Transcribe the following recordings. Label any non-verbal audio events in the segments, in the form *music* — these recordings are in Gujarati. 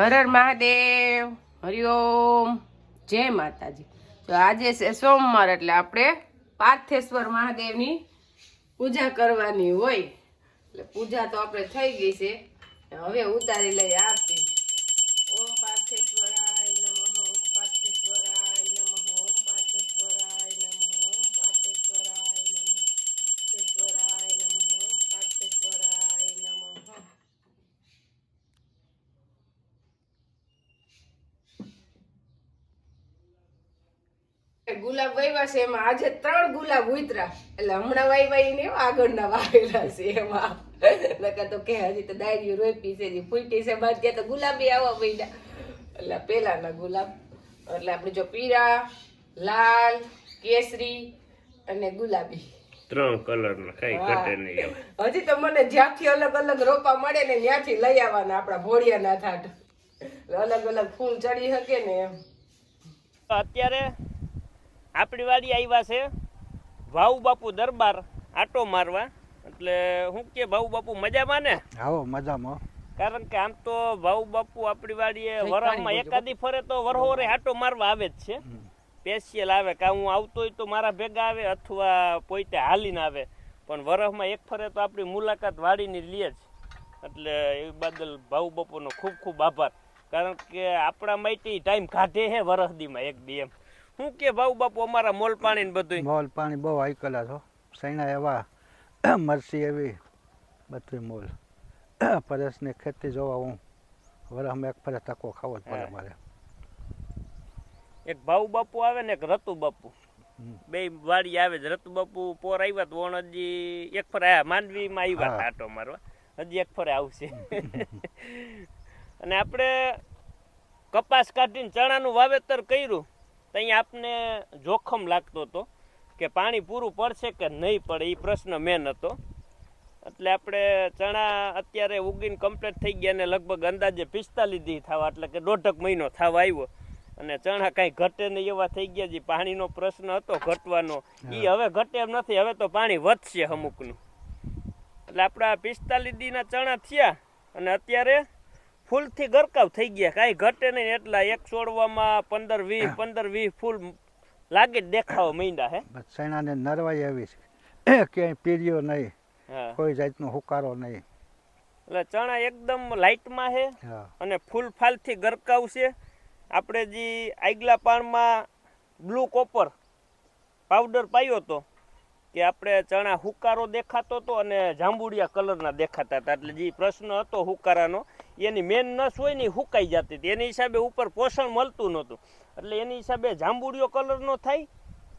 હર હર મહાદેવ. હરિઓમ જય માતાજી. તો આજે છે સોમવાર એટલે આપણે પાર્થેશ્વર મહાદેવની પૂજા કરવાની હોય. એટલે પૂજા તો આપણે થઈ ગઈ છે. હવે ઉતારી લઈ આરતી. ઓમ પાર્થેશ્વરાય. ગુલાબ વાવ્યા છે એમાં આજે ત્રણ ગુલાબ ઉતરા. એટલે હમણાં વાવ્યા ને આગળના વાવેલા છે એમાં. નકર તો કે હજી તો દાયરીઓ રોપી છે જે ફૂટી છે બાદ ત્યાં તો ગુલાબી આવવા માંડ્યા. એટલે પેલાના ગુલાબ એટલે આપણે જો પીળા લાલ કેસરી અને ગુલાબી. ત્રણ કલર ના કઈ ઘટે નહીં એમ. હજી તો મને જ્યાંથી અલગ અલગ રોપા મળે ને ત્યાંથી લઈ આવવાના આપણા ભોળિયાના થાટ. અલગ અલગ ફૂલ ચડી શકે ને એમ. અત્યારે આપણી વાડી આવ્યા છે. ભાઉ બાપુ દરબાર આટો મારવા. એટલે હું કે ભાઉ બાપુ મજામાં ને? આવો મજામાં. કારણ કે આમ તો ભાઉ બાપુ આપણી વાડીએ વરામાં એકાદી ફરે તો વરહોરે આટો મારવા આવે જ છે. સ્પેશિયલ આવે કાં હું આવતો હોય તો મારા ભેગા આવે અથવા પોતે હાલીને આવે. પણ વરહમાં એક ફરે તો આપણી મુલાકાત વાડીની લે જ. એટલે એ બદલ ભાઉ બાપુનો ખૂબ ખૂબ આભાર. કારણ કે આપણા માટે ટાઈમ કાઢે હે વરસદીમાં એક બે એમ. હું કે ભાવ બાપુ અમારા મોલ પાણી ને બધું મોલ પાણી બહુ હાઈકલા છો. સૈણા એવા મરસી એવી બધું મોલ. પરેશની ખેતી જોવા હું. વરસમાં એક ફરે તકો ખાવો જ પડે મારે. એક ભાવ બાપુ આવે ને એક રતુ બાપુ. બે વાડી આવે જ. રતુ બાપુ પોર આવ્યા તો વણજી એક ફરે આયા માંડવીમાં આવ્યા હા. આટો મારવા. હજી એક ફરે આવશે. *laughs* અને આપણે કપાસ કાઢીને ચણાનું વાવેતર કર્યું. તો અહીંયા આપને જોખમ લાગતો હતો કે પાણી પૂરું પડશે કે નહીં પડે એ પ્રશ્ન મેન હતો. એટલે આપણે ચણા અત્યારે ઉગીને કમ્પ્લીટ થઈ ગયા ને લગભગ અંદાજે પિસ્તાલીસ દી થવા એટલે કે દોઢક મહિનો થવા આવ્યો. અને ચણા કાંઈ ઘટે નહીં એવા થઈ ગયા જે પાણીનો પ્રશ્ન હતો ઘટવાનો. એ હવે ઘટે એમ નથી હવે તો પાણી વધશે અમુકનું. એટલે આપણા પિસ્તાલીસ દીના ચણા થયા અને અત્યારે ફૂલથી ગરકાવ થઈ ગયા. કાંઈ ઘટે નહીં એટલા એક છોડવામાં પંદર વીસ પંદર વીસ ફૂલ લાગે જ દેખાવા માંડ્યા હે. સૈણાને નરવાઈ આવી છે. ક્યાંય પીર્યો નહીં. કોઈ જાતનો હુકારો નહીં. એટલે ચણા એકદમ લાઇટમાં છે અને ફૂલ ફાલથી ગરકાવ છે. આપણે જે આગલા પાણમાં બ્લુ કોપર પાવડર પાયો હતો કે આપણે ચણા હુકારો દેખાતો હતો અને જાંબુડિયા કલરના દેખાતા હતા. એટલે જે પ્રશ્ન હતો હુકારાનો એની મેન નસ હોય ને હુકાઈ જતી હતી. એની હિસાબે ઉપર પોષણ મળતું નહોતું. એટલે એની હિસાબે જાંબુડિયો કલરનો થાય,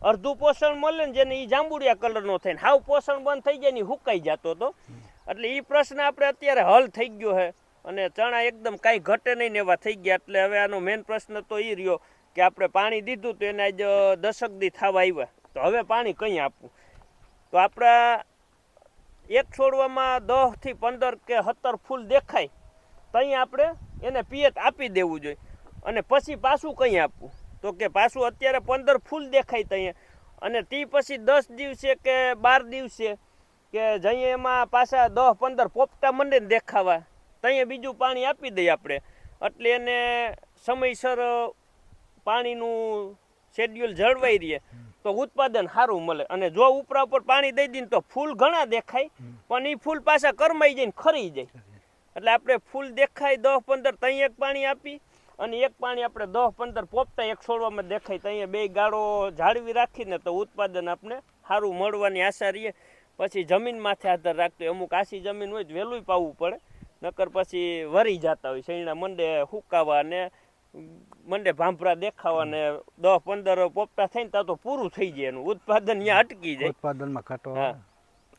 અડધું પોષણ મળે ને જેને એ જાંબુડિયા કલરનો થાય ને હાવ પોષણ બંધ થઈ જાય ને હુકાઈ જતો હતો. એટલે એ પ્રશ્ન આપણે અત્યારે હલ થઈ ગયો છે અને ચણા એકદમ કાંઈ ઘટે નહીં ને એવા થઈ ગયા. એટલે હવે આનો મેન પ્રશ્ન તો એ રહ્યો કે આપણે પાણી દીધું તો એને આજ દશક દી થવા આવ્યા તો હવે પાણી કંઈ આપવું? તો આપણા એક છોડવામાં દસથી પંદર કે સત્તર ફૂલ દેખાય. ત્યાં આપણે એને પિયત આપી દેવું જોઈએ. અને પછી પાછું કંઈ આપવું? તો કે પાછું અત્યારે પંદર ફૂલ દેખાય ત્યાં અને તે પછી દસ દિવસે કે બાર દિવસે કે જઈએ એમાં પાછા દસ પંદર પોપટા મંડે દેખાવા. ત્યાં બીજું પાણી આપી દઈએ આપણે. એટલે એને સમયસર પાણીનું શેડ્યુલ જળવાઈ રહે. તો ઉત્પાદન સારું મળે. અને જો ઉપરા ઉપર પાણી દઈ દઈએ તો ફૂલ ઘણા દેખાય પણ એ ફૂલ પાછા કરમાઈ જાય ને ખરી જાય. એટલે આપણે ફૂલ દેખાય દસ પંદર ત્યાં એક પાણી આપી અને એક પાણી આપણે દસ પંદર પોપતા એક છોડવામાં દેખાય. ત્યાં બે ગાળો જાળવી રાખીને તો ઉત્પાદન આપણે સારું મળવાની આશા રહીએ પછી જમીન માથે આધાર રાખતો હોય. અમુક આસી જમીન હોય તો વહેલું પાવું પડે. નકર પછી વરી જતા હોય. શેણા મંડે હુકાવા ને મંડે ભાંભરા દેખાવા ને દસ પંદર પોપટા થઈને તો પૂરું થઈ જાય એનું. ઉત્પાદન ત્યાં અટકી જાય. ઉત્પાદનમાં ઘટો.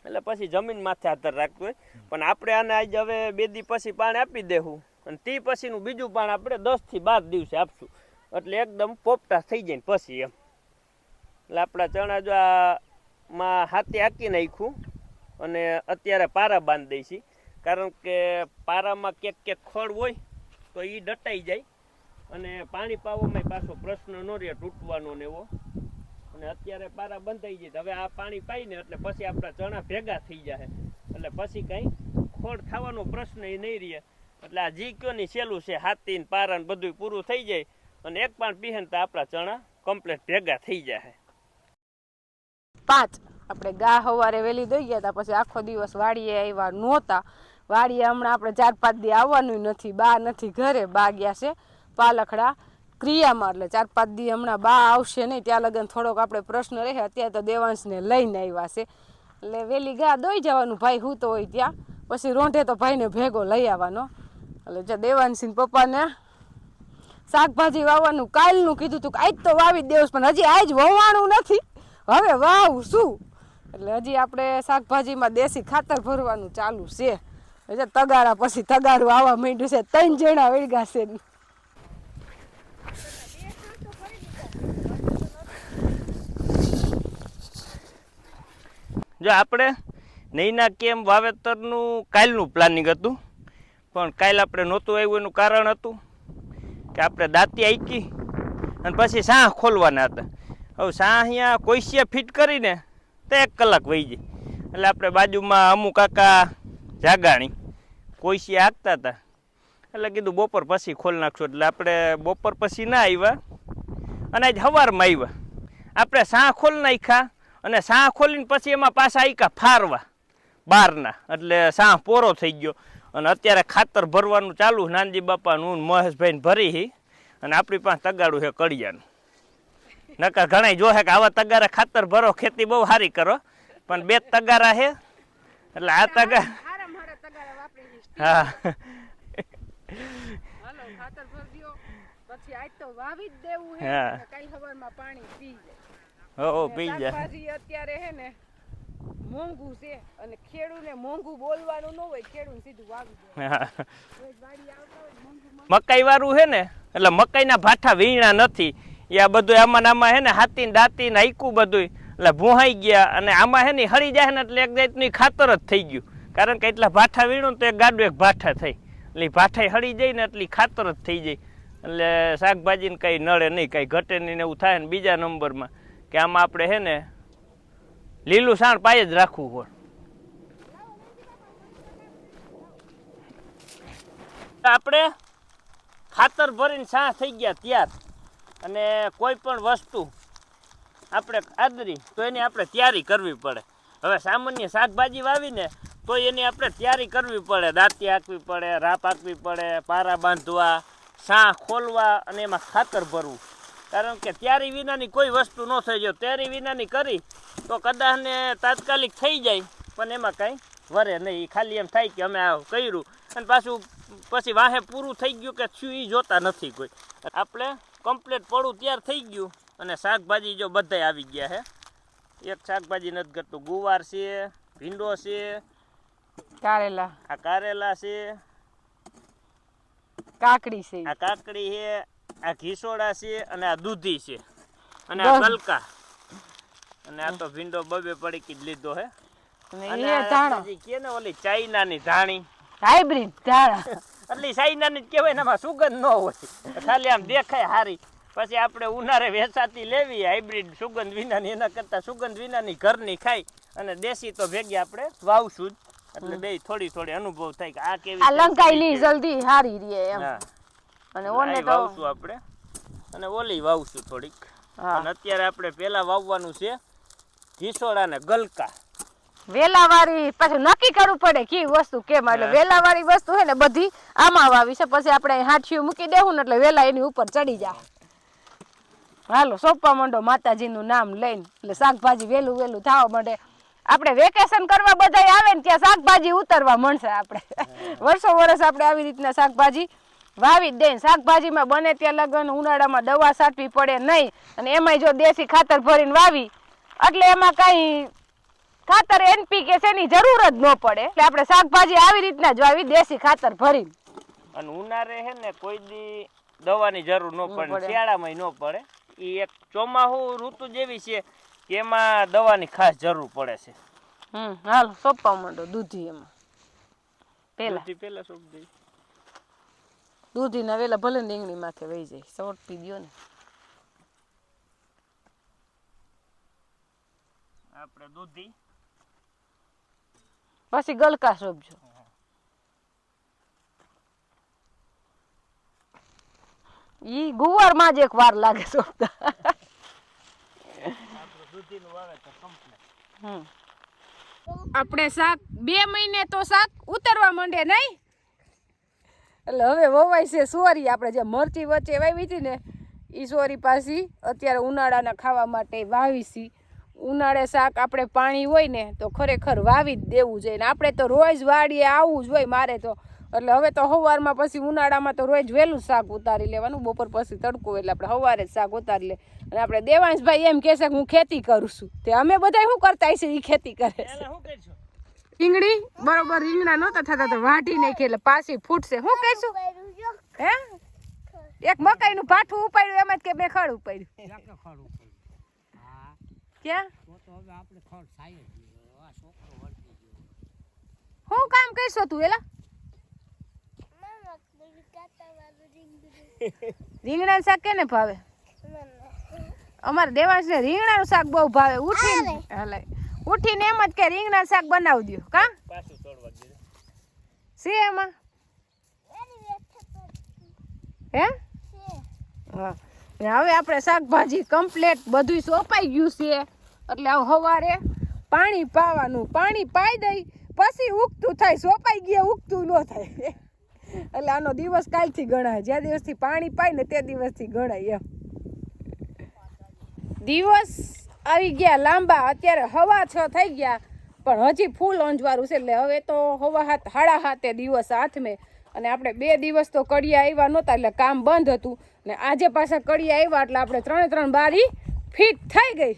એટલે પછી જમીન માથે આધાર રાખતું હોય. પણ આપણે આને આજે હવે બે દી પછી પાણી આપી દેવું અને તે પછીનું બીજું પાણી આપણે દસથી બાર દિવસે આપશું. એટલે એકદમ પોપટા થઈ જાય પછી એમ. એટલે આપણા ચણા જો માં હાથે હાકી નાખ્યું અને અત્યારે પારા બાંધી દઈ છીએ કારણ કે પારામાં ક્યાંક ક્યાંક ખડ હોય તો એ ડટાઈ જાય. અને પાણી પાવામાં પાછો પ્રશ્ન ન રહે તૂટવાનો ને એવો. અને અત્યારે પારા બંધાઈ જાય હવે આ પાણી પાઈને એટલે પછી આપણા ચણા ભેગા થઈ જાય એટલે પછી કાંઈ ખોડ થવાનો પ્રશ્ન એ નહીં રહે. એટલે આ જી કયો ની સહેલું છે, હાથી ને પારા ને બધું પૂરું થઈ જાય અને એક પાણ પીહે તો આપણા ચણા કમ્પ્લેટ ભેગા થઈ જાય પાંચ. આપણે ગા સવારે વેલી દઈ ગયા હતા પછી આખો દિવસ વાડીએ આવ્યા નહોતા. વાડીએ હમણાં આપણે ચાર પાંચ દી આવવાનું નથી, બા નથી ઘરે, બા ગયા છે પાલખડા. ક્રિયામાં એટલે ચાર પાંચ દી હમણાં બા આવશે નહીં, ત્યાં લગન થોડોક આપણે પ્રશ્ન રહે, અત્યારે તો દેવાંશને લઈને આવ્યા છે. એટલે વહેલી ગા દોઈ જવાનું, ભાઈ હું તો હોય ત્યાં. પછી રોંઢે તો ભાઈને ભેગો લઈ આવવાનો. એટલે જો દેવાંશીને પપ્પાને શાકભાજી વાવવાનું, કાલનું કીધું તું કે આજ તો વાવી દેવું પણ હજી આજ વવાણું નથી. હવે વાવ શું? એટલે હજી આપણે શાકભાજીમાં દેશી ખાતર ભરવાનું ચાલુ છે. એટલે તગારા પછી તગારું આવવા માંડ્યું છે, ત્રણ જણા વળગા છે. જો આપણે નૈના કેમ વાવેતરનું કાલનું પ્લાનિંગ હતું, પણ કાલ આપણે નહોતું આવ્યું એનું કારણ હતું કે આપણે દાંતી આંકી અને પછી સાહ ખોલવાના હતા. હવે સાહ અહીંયા કોઈસિયા ફિટ કરીને તો એક કલાક વહી જાય. એટલે આપણે બાજુમાં અમુક કાકા જાગાણી કોઈસિયા હાંકતા હતા. એટલે કીધું બપોર પછી ખોલ નાખશું. એટલે આપણે બપોર પછી ના આવ્યા અને આજ સવારમાં આવ્યા. આપણે સાહ ખોલ નાખ્યા અને સાહ ખોલીને પછી એમાં પાછા આઈકા ફારવા બહારના એટલે સાહ પોરો થઈ ગયો. અને અત્યારે ખાતર ભરવાનું ચાલુ નાનજી બાપાનું મહેશભાઈને ભરી હી. અને આપણી પાસે તગાડું છે કડિયાનું. નકર ઘણા જોહે કે આવા તગારા ખાતર ભરો ખેતી બહુ સારી કરો. પણ બે તગારા છે. એટલે આ તગાર હા. ખાતર પછી આજ તો વાવી જ દેવું હે, હા. કાલ સવારમાં પાણી પી જાય હો પી જાય શાકભાજી અત્યારે હે ને મોંઘું છે અને ખેડૂને મોંઘું બોલવાનું ન હોય ખેડૂને સીધું હા. મોંઘું મકાઈ વાળું છે ને એટલે મકાઈના ભાઠા વીણા નથી. એ આ બધું આમાં આમાં હે ને હાથી ને દાંતી ને હાઈકું બધું એટલે ભૂહાઈ ગયા અને આમાં હે ને હળી જાય ને એટલે એક જાતની ખાતર જ થઈ ગયું. કારણ કે એટલા ભાઠા વીણું તો એક ગાડું એક ભાઠા થઈ. એટલે ભાઠા હળી જાય ને એટલી ખાતર જ થઈ જાય. એટલે શાકભાજીને કંઈ નડે નહીં કંઈ ઘટે નહીં ને એવું થાય ને બીજા નંબરમાં. કે આમાં આપણે હે ને લીલું સાણ પાયે જ રાખવું હોય. આપણે ખાતર ભરીને સાણ થઈ ગયા ત્યાર. અને કોઈ પણ વસ્તુ આપણે આદરી, તો એની આપણે તૈયારી કરવી પડે. હવે સામાન્ય શાકભાજી વાવીને, તો એની આપણે તૈયારી કરવી પડે. દાંતી આંકવી પડે, રાપ આંકવી પડે, પારા બાંધવા સાં ખોલવા અને એમાં ખાતર ભરવું. કારણ કે ત્યારે વિનાની કોઈ વસ્તુ ન થઈ જાય. ત્યારે વિનાની કરી તો કદાચ ને તાત્કાલિક થઈ જાય પણ એમાં કાંઈ વરે નહીં. ખાલી એમ થાય કે અમે આ કર્યું. અને પાછું પછી વાહે પૂરું થઈ ગયું કે શું એ જોતા નથી કોઈ. આપણે કમ્પ્લીટ પડું તૈયાર થઈ ગયું અને શાકભાજી જો બધાય આવી ગયા હે. એક શાકભાજી નથી ઘટતું ગુવાર છે ભીંડો છે કારેલા. આ કારેલા છે કાકડી છે આ કાકડી છે આ ઘીસોડા છે અને આ દૂધી છે. અને આ ગલકા. અને આ તો ભીંડો બબે પડીકી જ લીધો હે. અને એ ધાણા. કે ને ઓલી ચાઈનાની ધાણી. હાઇબ્રિડ ધાણા. એટલે ચાઈનાની જ કહેવાય ને એમાં સુગંધ ન હોય. ખાલી આમ દેખાય હારી. પછી આપણે ઉનાળે વેચાતી લેવી હાઇબ્રિડ સુગંધ વિનાની. એના કરતાં સુગંધ વિનાની ઘરની ખાઈ અને દેશી તો ભેગી આપણે વાવશું જ. એટલે બે થોડી થોડી અનુભવ થાય કે આ કેવી લંકાઈ લી જલ્દી હારી રે એમ. અને ઓને તો વાવશું આપણે. અને ઓલી વાવશું થોડીક. અને અત્યારે આપણે પેલા વાવવાનું છે ઘીસોડા ને ગલકા. વેલા વાળી પાછું નક્કી કરવું પડે કે વસ્તુ કેમ? એટલે વેલાવાળી વેલા વાળી વસ્તુ હોય ને બધી આમાં વાવી છે. પછી આપણે હાથીયું મૂકી દેવું ને એટલે વેલા એની ઉપર ચડી જાય. હાલો સોપા માંડો માતાજીનું નામ લઈને. એટલે શાકભાજી વેલું વેલું થવા માંડે. આપણે વેકેશન કરવા બધા આવે ને ત્યાં શાકભાજી ઉતરવા મળશે આપણે. વર્ષો વર્ષ આપણે આવી રીતના શાકભાજી વાવી દે શાકભાજીમાં બને ત્યાં લગન ઉનાળામાં દવા છાંટવી પડે નહીં. અને એમાંય જો દેશી ખાતર ભરીને વાવી એટલે એમાં કાંઈ ખાતર એનપીકે છે એની જરૂર જ ન પડે. એટલે આપણે શાકભાજી આવી રીતના જ વાવી દેશી ખાતર ભરીને. અને ઉનાળે હે ને કોઈ દી દવાની જરૂર ન પડે. શિયાળામાં ન પડે. એ એક ચોમાહુ ઋતુ જેવી છે કે એમાં દવાની ખાસ જરૂર પડે છે. હમ હાલ સોંપવા માંડો દૂધી એમાં. પેલા પેલા સોપ દઈ દૂધી ના વેલા ભલે રીંગણી માથે વહી જાય સોટ પી દ્યો ને. આપણે દૂધી. પછી ગલકા સોપજો ઈ ગુવારમાં જ એક વાર લાગે તો હમ. આપણે શાક બે મહિને તો શાક ઉતરવા માંડે નહીં? એટલે હવે વવાય છે સોરી, આપણે જે મરચી વચ્ચે વાવી હતી ને એ સોરી પાછી અત્યારે ઉનાળાના ખાવા માટે વાવી છી. ઉનાળે શાક આપણે પાણી હોય ને, તો ખરેખર વાવી જ દેવું જોઈએ. ને આપણે તો રોજ વાડીએ આવવું જ હોય મારે તો. એટલે હવે તો સવારમાં પછી ઉનાળામાં તો રોજ વહેલું શાક ઉતારી લેવાનું, બપોર પછી તડકો એટલે આપણે સવારે જ શાક ઉતારી લે. અને આપણે દેવાંશભાઈ એમ કહેશે કે હું ખેતી કરું છું. તે અમે બધા શું કરતા છે એ ખેતી કરે છે? રીંગણી? બરોબર રીંગણા નહોતા થતા તો વાટી નાખી એટલે પાછી ફૂટશે. શું કહીશું? હે? એક મકાઈનું પાઠું ઉપાડ્યું એમ જ કે મેં ખડ ઉપાડ્યું. ક્યાં? શું કામ કહીશો તું એલા? રીંગણાનું શાક કેને ભાવે? અમારે દેવાંશને રીંગણાનું શાક બહુ ભાવે. ઉઠી હાલે. ઉઠીને એમ જ કે રીંગણા શાક બનાવી દો કા છે એમાં? હે? હા. હવે આપણે શાકભાજી કમ્પ્લેટ બધું સોંપાઈ ગયું છે. એટલે હવે સવારે પાણી પાવાનું. પાણી પાઈ દઈ પછી ઉગતું થાય. સોંપાઈ ગયા ઉગતું ન થાય. એટલે આનો દિવસ કાલથી ગણાય. જે દિવસથી પાણી પાય ને તે દિવસથી ગણાય એમ. દિવસ આવી ગયા લાંબા, અત્યારે હવા છ થઈ ગયા, પણ હજી ફૂલ અંજવાળું છે. એટલે હવે તો હવા હાથ, હાડા હાથે દિવસ હાથમે. અને આપણે બે દિવસ તો કડિયા આવ્યા નહોતા, એટલે કામ બંધ હતું. ને આજે પાછા કડિયા આવ્યા એટલે આપણે ત્રણે ત્રણ બારી ફિટ થઈ ગઈ.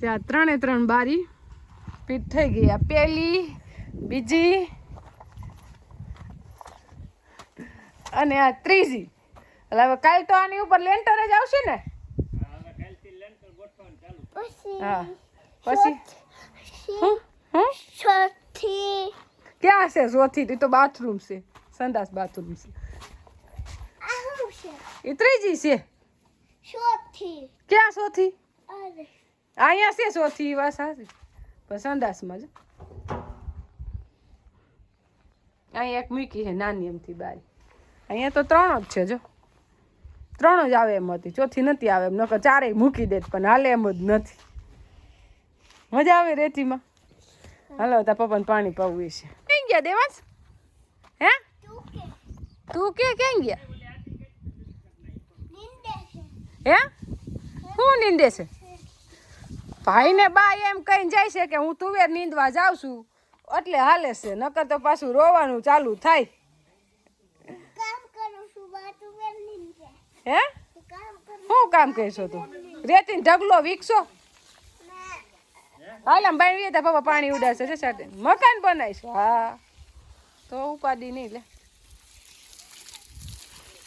ત્યાં ત્રણે ત્રણ બારી ફિટ થઈ ગઈ. આ પહેલી બીજી અને આ ત્રીજી. એટલે હવે કાલ તો આની ઉપર લેન્ટર જ આવશે ને? હા. પછી? છઠ્ઠી ક્યાં છે સોથી એ તો બાથરૂમ છે. સંદાસ બાથરૂમ છે. એ ત્રીજી છે. છઠ્ઠી ક્યાં સોથી અહીંયા છે સોથી વાત સાચી. પણ સંદાસમાં જ. અહીંયા એક મૂકી છે નાની એમથી બારી. અહીંયા તો ત્રણ જ છે જો. ત્રણ જ આવે એમ હતી. ચોથી નથી આવે એમ. નકર ચારેય મૂકી દેત પણ હાલે એમ જ નથી. મજા આવે રેતીમાં? હાલો તા પપ્પાને પાણી પાવું છે. ક્યાં ગયા દેવાંશ? હે? તું કે તું ક્યાં ગયા હે? શું નીંદે છે? ભાઈને બા એમ કહીને જાય છે કે હું તુવેર નીંદવા જાઉં છું. એટલે હાલે છે. નકર તો પાછું રોવાનું ચાલુ થાય કામ કરું છું બા તું વેર નિંદે હે? શું કામ કરશો તું? રેતી ઢગલો વીકશો હાલ બાઈ તા પપ્પા પાણી ઉડાશે છે સાથે મકાન બનાવીશું. હા. તો ઉપાડી નહીં લે.